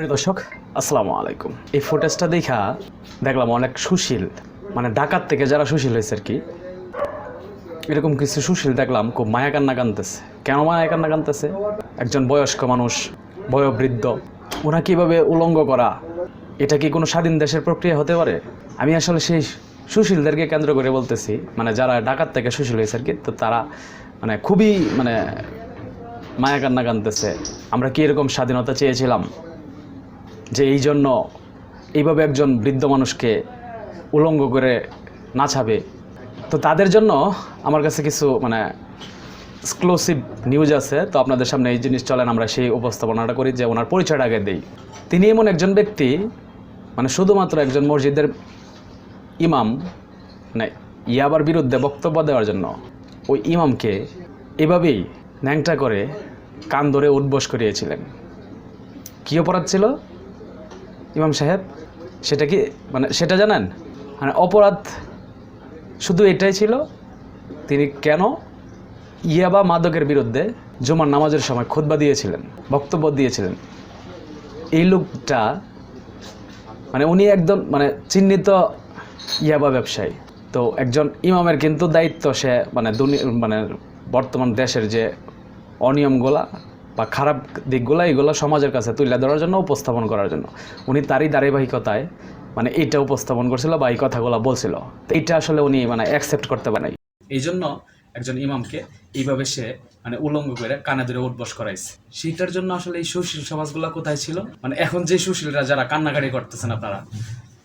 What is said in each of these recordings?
প্রিয় দর্শক, আসসালামু আলাইকুম। এই ফুটেজটা দেখা দেখলাম অনেক সুশীল মানে ডাকাত থেকে যারা সুশীল হয়েছে আর কি, এরকম কিছু সুশীল দেখলাম, খুব মায়া কান্না কানতেছে। কেন মায়া কান্না কানতেছে? একজন বয়স্ক মানুষ, বয়োবৃদ্ধ, ওরা কীভাবে উলঙ্গ করা, এটা কি কোনো স্বাধীন দেশের প্রক্রিয়া হতে পারে? আমি আসলে সেই সুশীলদেরকে কেন্দ্র করে বলতেছি মানে যারা ডাকাত থেকে সুশীল হয়েছে আর কি, তো তারা মানে খুবই মানে মায়া কান্না কানতেছে। আমরা কি এরকম স্বাধীনতা চেয়েছিলাম? যে এই জন্য এইভাবে একজন বৃদ্ধ মানুষকে উলঙ্গ করে নাচাবে। তো তাদের জন্য আমার কাছে কিছু মানে এক্সক্লুসিভ নিউজ আছে। তো আপনাদের সামনে এই জিনিস চলেন, আমরা সেই উপস্থাপনাটা করি যে ওনার পরিচয়টা আগে দেই। তিনি এমন একজন ব্যক্তি মানে শুধুমাত্র একজন মসজিদের ইমাম মানে ইয়াবার বিরুদ্ধে বক্তব্য দেওয়ার জন্য। ওই ইমামকে এভাবেই ন্যাংটা করে কান ধরে উদ্বোস করিয়েছিলেন। কী অপরাধ ছিল? ইমাম সাহেব, সেটা কি মানে সেটা জানেন? মানে অপরাধ শুধু এটাই ছিল, তিনি কেন ইয়াবা মাদকের বিরুদ্ধে জুমার নামাজের সময় খুতবা দিয়েছিলেন, বক্তব্য দিয়েছিলেন? এই লোকটা মানে উনি একদম মানে চিহ্নিত ইয়াবা ব্যবসায়ী। তো একজন ইমামের কিন্তু দায়িত্ব সে মানে মানে বর্তমান দেশের যে অনিয়মগুলা বা খারাপ দিকগুলো এইগুলো সমাজের কাছে তুলে ধরার জন্য, উপস্থাপন করার জন্য। উনি তারই ধারাবাহিকতায় মানে এটা উপস্থাপন করছিল বা এই কথাগুলো বলছিল। তো এইটা আসলে উনি মানে অ্যাকসেপ্ট করতে পারে এই জন্য একজন ইমামকে এইভাবে সে মানে উলঙ্গ করে কানে ধরে উদ্বস করাইছে। সেইটার জন্য আসলে এই সুশীল সমাজগুলো কোথায় ছিল? মানে এখন যে সুশীলরা, যারা কান্নাকাটি করতেছেন আপনারা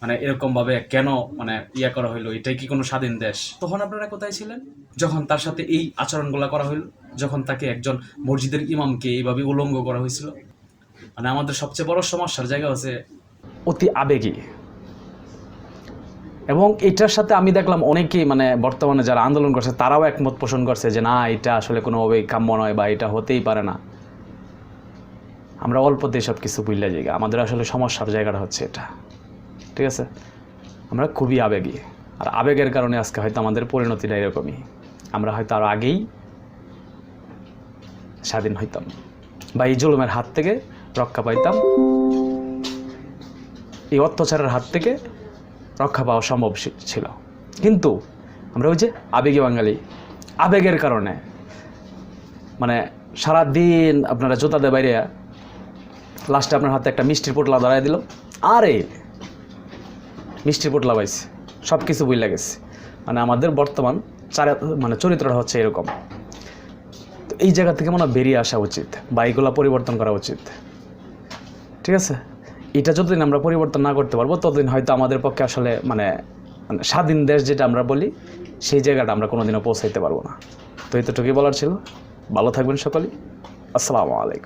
মানে এরকম ভাবে কেন মানে ইয়া করা হইল? এটাই কি কোনো স্বাধীন দেশ? তখন আপনারা কোথায় ছিলেন? যখন তার সাথে এই আচরণগুলো করা হইল? যখন তাকে একজন মসজিদের ইমামকে এইভাবে উলঙ্গ করা হয়েছিল। মানে আমাদের সবচেয়ে বড় সমস্যার জায়গা হচ্ছে অতি আবেগী। এবং এটার সাথে আমি দেখলাম অনেকেই মানে বর্তমানে যারা আন্দোলন করছে, তারাও একমত পোষণ করছে যে, না, এটা আসলে কোনোভাবেই কাম্য নয় বা এটা হতেই পারে না। আমরা অল্পতেই সব কিছু বুঝলে যাই। আমাদের আসলে সমস্যার জায়গাটা হচ্ছে এটা। ঠিক আছে? আমরা খুবই আবেগী। আর আবেগের কারণে আজকে হয়তো আমাদের পরিণতিটা এরকমই। আমরা হয়তো আরও আগেই স্বাধীন হইতাম। বা এই জুলুমের হাত থেকে রক্ষা পাইতাম। এই অত্যাচারের হাত থেকে রক্ষা পাওয়া সম্ভব ছিল। কিন্তু আমরা ওই যে আবেগী বাঙালি, আবেগের কারণে মানে সারা দিন আপনারা জুতা দিয়ে বাইরে লাস্টে আপনার হাতে একটা মিষ্টির পোটলা ধরাই দিল আরে, মিষ্টির পোটলা পাইছে সব কিছু বুঝলে গেছে। মানে আমাদের বর্তমান চারে মানে চরিত্রটা হচ্ছে এরকম। এই জায়গা থেকে মনে বেরিয়ে আসা উচিত বা পরিবর্তন করা উচিত। ঠিক আছে? এটা যতদিন আমরা পরিবর্তন না করতে পারব, ততদিন হয়তো আমাদের পক্ষে আসলে মানে মানে স্বাধীন দেশ যেটা আমরা বলি, সেই জায়গাটা আমরা কোনোদিনও পৌঁছাইতে পারব না। তো এতটুকুই বলার ছিল। ভালো থাকবেন সকলেই। আসসালামু আলাইকুম।